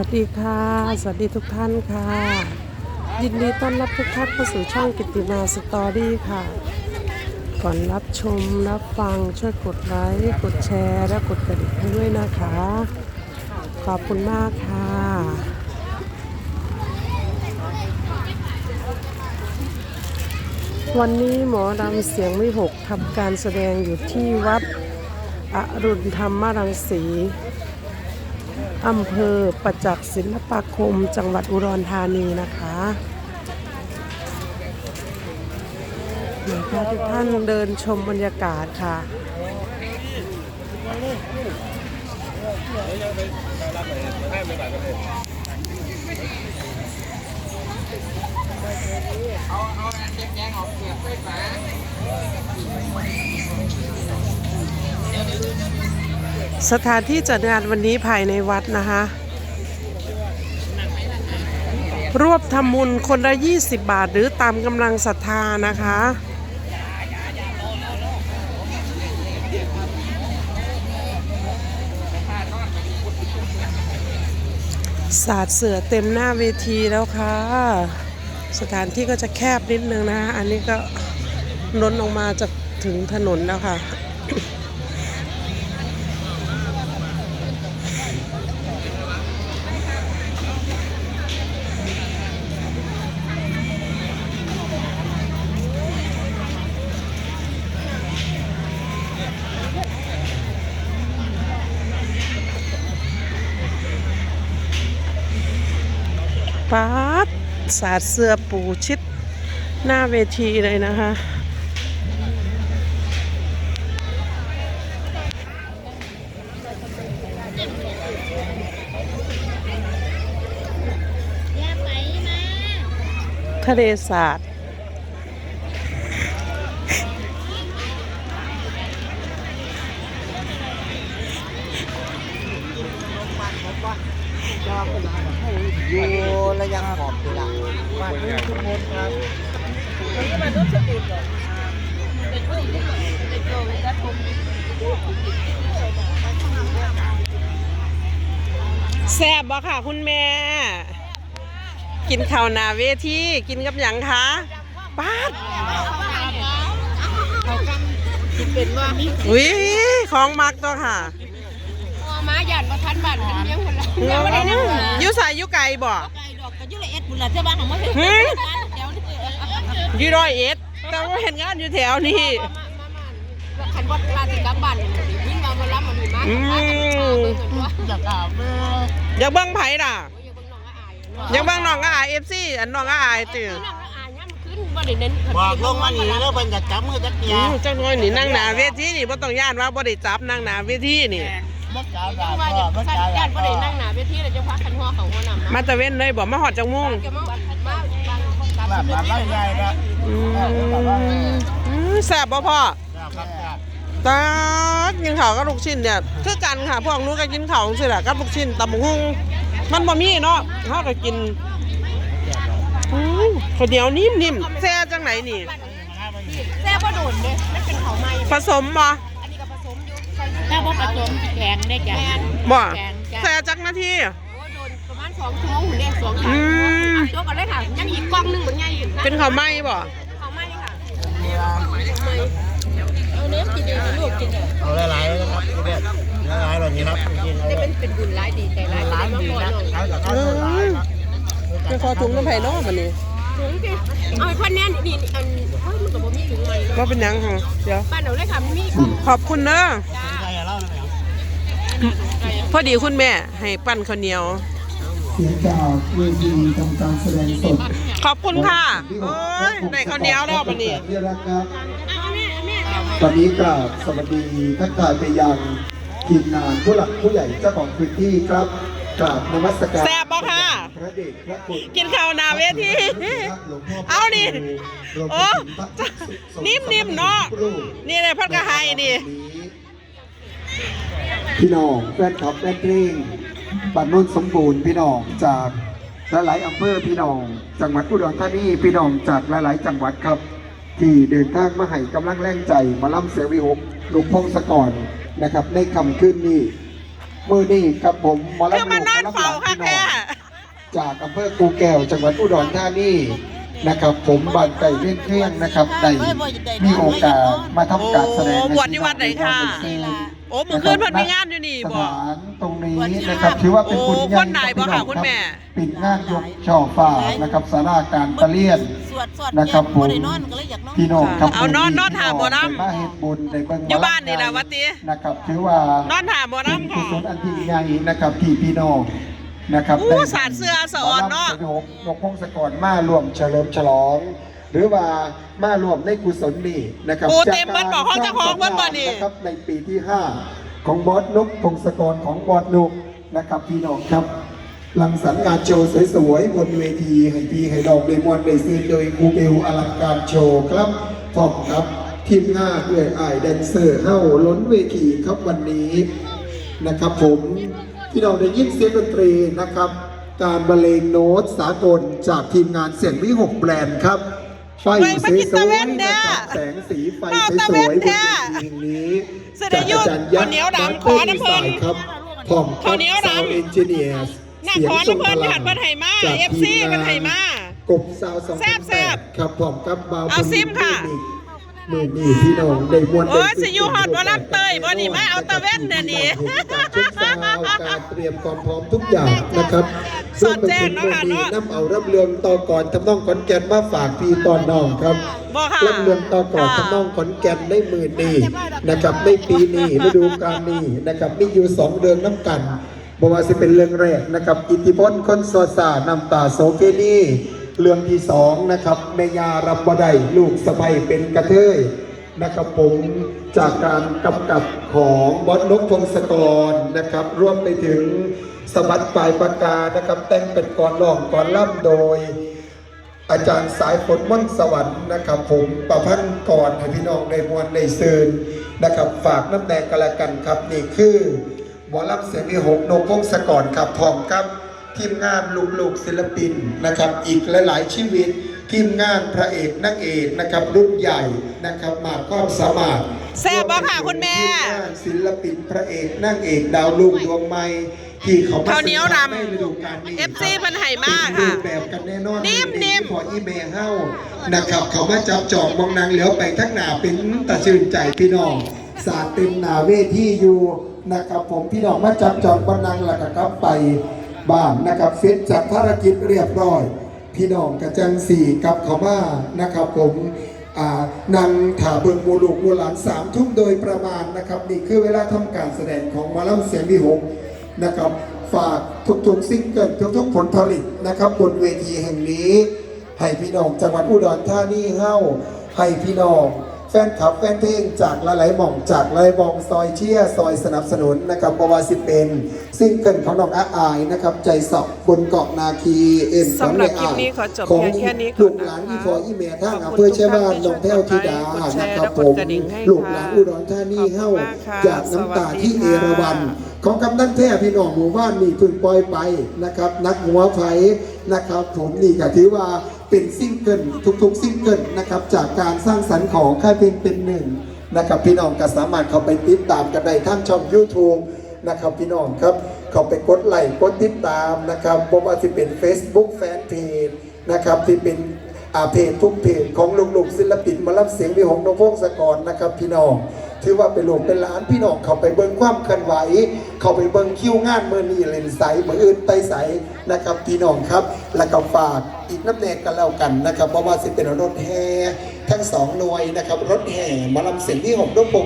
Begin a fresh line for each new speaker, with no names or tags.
วัสดีค่ะ สวัสดีทุกท่านค่ะ ยินดีต้อนรับทุกท่านเข้าสู่ช่องกิตติมาสตอรี่ค่ะ ก่อนรับชมรับฟังช่วยกดไลค์กดแชร์และกดกระดิ่งให้ด้วยนะคะ ขอบคุณมากค่ะวันนี้หมอดำเสียงไม่หกทำการแสดงอยู่ที่วัดอรุณธรรมรังสี อำเภอประจักษ์ศิลปาคม จังหวัดอุดรธานีนะคะเดี๋ยวพาทุกท่านเดินชมบรรยากาศค่ะส สถานที่จัดงานวันนี้ภายในวัดนะคะ รวบทำบุญคนละ 20 บาทหรือตามกำลังศรัทธานะคะ สาดเสือเต็มหน้าเวทีแล้วค่ะ สถานที่ก็จะแคบนิดนึงนะคะอันนี้ก็ล้นออกมาจากถึงถนนแล้วค่ะ ป๊าสาดเสื้อปูชิดหน้าเวทีเลยนะคะทะเลสาด
อยู่ระยะขอบตุลาบ้านเมืองทุกคนครับมาดูสกุลก่อนเป็นผู้หญิงเป็นโจร
และผมแซ่บบ่ค่ะคุณแม่ กินข้าวนาเวทีกินกับหยังคะป้าด
เป็นว่า
อุ้ยของมักตัวค่ะ
หยาดประทันบ้านกันเลี้ยงคนละเดี๋ยววันนี้นะ
อยุสายอยุไก่บ่
ไก่ดอกกันยุละเอ็ดบุญละเจ้าบ้านของมันเดี๋ยวนี่
อยูร้อยเอ็ดแต่ว่าเห็นงานอยู่แถวนี้
มาขันวัดลาติกาบ้านยิ่งมามาล้ำมันมีมากพากันชาเบิ่งกันว่า
อยากอาบเลย
อยากเบิ่งไผล่ะ
อย่าเบิ่งน้องก็อาย
อยากเบิ่งน้องก็อายเอฟซีอันน้องก็อายตื่
น้องก็อายเนี่ยมันขึ้นบ่ได้เน้น
บอกลงมานี่แล้วมันจะจับมือจัก
อื
ยาม
จังน้อยนี่นั่งหนาเวทีนี่บ่ต้องย่านว่าบ่ได้จับนั่งหนาเวทีนี่
มักจ้าดา
ว่า
พ่อ
จะ
มัก
ขัน
จ้า
ญา
ดา
ติบ่
พ่อ
ได้นั่งหน้าเวทีแล้วจะพักขันหัวของหัวนำ
มาตะเว้นเลยบอกมาหอดจังมุ่ง
จะมามาบางกลับ
แบบแบบไล่ใหญ่นะ
อืมอืมแซ่บบ่พ่อ
ครับครับ
ตาดกินข้าวกับลูกชิ้นเนี่ยคือกันค่ะพวกหนู้ก็กินข้าวจังซี่แหละกับลูกชิ้นตำบักหุ่งมันบ่มีเนาะเฮาก็กินอืมข้าวเหนียวนิ่มๆแซ่จังไหนนี่
แซ่บบ่โดนเด้มันเป็นเขาไม้
ผสมบ่
อันนี้ก็ผสม อยู่แซ่บบ่ผสมแข็งได้จ้ะ
บ่
แข็งจ้ะ
แซ่จักนาที
โอ้โดนประมาณ2ชั่วโมงหุ่นเด้2ชั่ว
อื
โมง
ม
เอาตัวกันเลยค่ะยังอีกกล้องหนึงเหมือนไงอยู่ะ
เป็นข้าวไหม้บ่
เขาไม้ค่ะเอาเนื้อกินเองลวกกินเอง
เอาหลายๆนะครับเด็ดหลายๆแบบนี้ครับจริงๆ
ได้เป็นเป็นบุญหลายดีใจหลาย
หลายดีนะใช้กับข้าวหลายครับ
จะขอถุงน้ำไผ่เนาะบัดนี้
ถึงสิเอาไอ้พ่อแน่นนี่อันเฮ้ยมันก็บ่มีถึงไหม
บ่เป็นหยังค่ะเดี๋ยว
บ้านเราเลยค่ะมีกล้อง
ขอบคุณเด้อ
จ้า
ใครจะเล่าหน่อยครับ
พอดีคุณแม่ให้ปั้นข้าวเหนียว
เสียงจากเวทีทำการแสดงสด
ขอบคุณค่ะโอ้ยได้ข้าวเหนียวแล้วบัดนี้
ที่รักครับ
เอาแม่แม่เอา
ตอนนี้กราบสวัสดีทักทายไปยังทีมงานผู้หลักผู้ใหญ่เจ้าของพื้นที่ครับกราบนมัสการ
แซ่บบ่ค่ะ
พระเดชพระคุณ
กินข้าวหนาเวที
หลวงพ่อ
เอาดิ
รวม
โอ้
ไปถึงพระภิกษุสงฆ์
นิ่มๆเนาะ
รูป
นี่เลยพัดกระไฮนี่
พี่น้องแฟนคลับแฟนเพลงบ้านโนนสมบูรณ์พี่น้องจากหลายๆอำเภอพี่น้อง จังหวัดอุดรธานีพี่น้องจากหลาย ๆ จังหวัดครับ ที่เดินทางมาให้กำลังแรงใจมาล่ำเสวิหกลุงพงศกรนะครับ ในคำขึ้นนี้มือนี้ครับผมหมอลำ
คือมานอนเฝ้าค่ะกแท้
จากอำเภอกูแก้ว จังหวัดอุดรธานีนะครับ ผมบ้านไก่เล่นเครื่องนะครับได้มีโอกาสมาทำการแสดง
โอ้บวชที่วัดไหนคะโอ้มือคืนเพิ่นมีงานอยู่นี่
ส
บ่
ถานตรงนี้นะครับถือว่าเป็นบุญ
โอ้คนไหนบ่คะคุณแม่
ปิดงานยกช่อฟ้านะครับสาราการประเลียน
สวดสวด
นะครับผม
ได้นอนก็เลยอยากนอน
พี่น้องครับ
เอานอนนอนหาบ่น้ำ
ได้มาเฮ็ดบุญได้เบิ่งหม
อยู่บ้านนี่ล่ะวะติ
นะครับถือว่าน
อนถามบ่
เป็น
น้ำ
กุ
ค่ะ
ศลอันยิ่งใหญ่นะครับที่พี่น้องนะครับ
อู้
ได้
สาดเสื้อสะออนเนาะ
หมอลำสยบนกพงศกรมารวมเฉลิมฉลอง หรือว่ามารวมในกุศลนี่นะครับ
โอ้เต็มเบิดบอกเขาเจ้าของเบิดบ่นี่
นะครับในปีที่ 5 ของบอสนกพงศกรของบอสนุกนะครับพี่น้องครับหลังสรรค์งานโชว์สวยๆบนเวทีให้พี่ให้ดอกเดมอนได้ซื้อโดยครูเบลอลังการโชว์ครับพร้อมครับทีมงานเอื้อยอ้ายแดนเซอร์เฮ้าล้นเวทีครับวันนี้นะครับผมพี่น้องได้ยินเสียงดนตรีนะครับ การบรรเลงโน้ตสากลจากทีมงานเสียงวิหกแบรนด์ครับ ไฟ
เฮ้ย
ส
มากิน
ว
ตะ
ย
เว้น
ๆ
เด้
นะ
อ
ครับแสงสีไฟ
มา
ส
ตะ
ว
เว้
ย
น
ๆบนเว
เด้
ที
อ
แห่งนี้
เสด็จยุทธ
จากอาจารย์ยักษ์
ข้าวเหนียวดำ
ดร
ขอน้ำเพลิน
สายครับพร้อม
ข้าวเหนียวดำ
ซาวเอนจิเนียร์
น่าขอน้ำเพลินหัดเพิ่นให้มา FC เพิ่นให้มา
กบซาวสอง
แซ่บแซ่บ
ครับพร้อมกับบาว
เอาซิมค่ะ
มือนี่พี่น้องได้มวน
โอ้ยสิอยู่ฮอดบ่ลำเตยบ่นี่มาเอาตะเว้นเดี๋ยวนี้
การเช็คซาวด์การเตรียมความพร้อมทุกอย่างนะครับ
สอดแจ้งเนาะค่ะเนาะ
น้ำเอารับเรืองต่อก่อนทำนองขอนแก่นมาฝากพี่ตอนน้องครับ
บ่ค่ะ
รับเรืองต่อก่อนทำนองขอนแก่นในมือนี้นะครับในปีนี้ฤดูกาลนี้นะครับมีอยู่สองเรื่องน้ำกันบอกว่าสิเป็นเรื่องแรกนะครับ อิทธิพลคนโซซาน้ำตาโซเฟนีเรื่องที่สองนะครับเมยารับบ่ได้ลูกสะใภ้เป็นกระเทยนะครับผมจากการกำกับของบอสนกพงศกรนะครับรวมไปถึง สมัติปลายปากกานะครับ แต่งเป็นกรร้องกรล่ำโดย อาจารย์สายฝนม่อนสวรรค์นะครับ ผมประพันธ์ก่อนให้พี่น้องในมวลในซืนนะครับ ฝากน้ำแดงกันละกันครับ นี่คือหมอลำเสียงวิหกนกพงศกรครับพร้อมครับทีมงานลูกๆศิลปินนะครับ อีกหลายๆชีวิตทีมงานพระเอกนางเอกนะครับรุ่นใหญ่นะครับ มาความสามารถ
แซ่บบ่ค่ะคุณแม่
ทีมงานศิลปินพระเอกนางเอกดาวรุ่งดวงใหม่ ที่เขามา
ข้าวเหนียวดำ
ในฤดูกาลนี้
FC เพิ่นให้มา
ติดรู
ค่ะ
ปแบบกันแน่นอน
นิ่มๆ
พออีเมลเฮ้านะครับ เขามาจับจองมองนางเหลียวไปทั้งหนาเป็นตาชื่นใจพี่น้องสาดเต็มหนาเวทีอยู่นะครับผมพี่น้องมาจับจองบันนังแล้วก็กลับไปบ้านนะครับเสร็จจากภารกิจเรียบร้อย พี่น้องกระจังสี่กลับเขามานะครับผมอ่านางถาเบิงมูลูกมูหลานสามทุ่มโดยประมาณนะครับนี่คือเวลาทำการแสดงของหมาล่ำเสียงวิหก นะครับ ฝากทุกๆซิงเกิลทุกๆผลผลิตนะครับ บนเวทีแห่งนี้ ให้พี่น้องจังหวัดอุดรธานีเฮ้าให้พี่น้องแฟนคลับแฟนเพลงจากหลายๆหม่องจากหลายๆหมองซอยเชียร์ซอยสนับสนุนนะครับบวาสิเป็นซิงเกิลของน้องอาอายนะครับ ใจสอบบนเกาะนาคีเอ็น
สำหรับคลิปนี้ขอจบ
ของ
เพียงแค่นี้ก่
ลู
อน
ก
นะคะ
หลานที่พออีเมทาง
ขอบ
อำ
คุณ
เภอเชยบ้าน
ทุ
น้
ก
อง
ท่าน
แพ้วธิดา
ที่ช่วย
นะครับ
และ
ผ
กด
ม
กระดิ่งให้
ลูกหลาน
ค่ะ
อุดรธานีเฮ้า
ขอบคุณมากค่ะ
จากน้ำตาที่
สวัสดี
เอ
ค่ะ
ราวัณ ของกำนันแท้พี่น้องหมู่บ้านนี่เพึ่งปล่อยไปนะครับ นักหัวไฟนะครับ ผมนี่ก็ถือว่าเป็นซิงเกิลทุกๆซิงเกิลนะครับจากการสร้างสรรค์ของค่ายเพลงเป็นหนึ่งนะครับพี่น้องก็สามารถเข้าไปติดตามกันได้ทั้งช่อง YouTube นะครับพี่น้องครับเข้าไปกดไลค์กดติดตามนะครับบ่ว่าจะเป็น Facebook Fanpage นะครับที่เป็นอาเพจทุกเพจของลูกๆศิลปินมารับเสียงวิหงนพงศกรนะครับพี่น้อง ถือว่าเป็นหลวงเป็นหลานพี่น้องเขาไปเบิ่งความเคลื่อนไหว เขาไปเบิ่งคิวงานเมื่อนี้เลนใสเมื่ออื่นไตใสนะครับพี่น้องครับ แล้วก็ฝากอีกน้ำแดงกันแล้วกันนะครับเพราะว่าสิเป็นรถแห่ทั้งสองหน่วยนะครับรถแห่มาลำเสียงที่หกนพง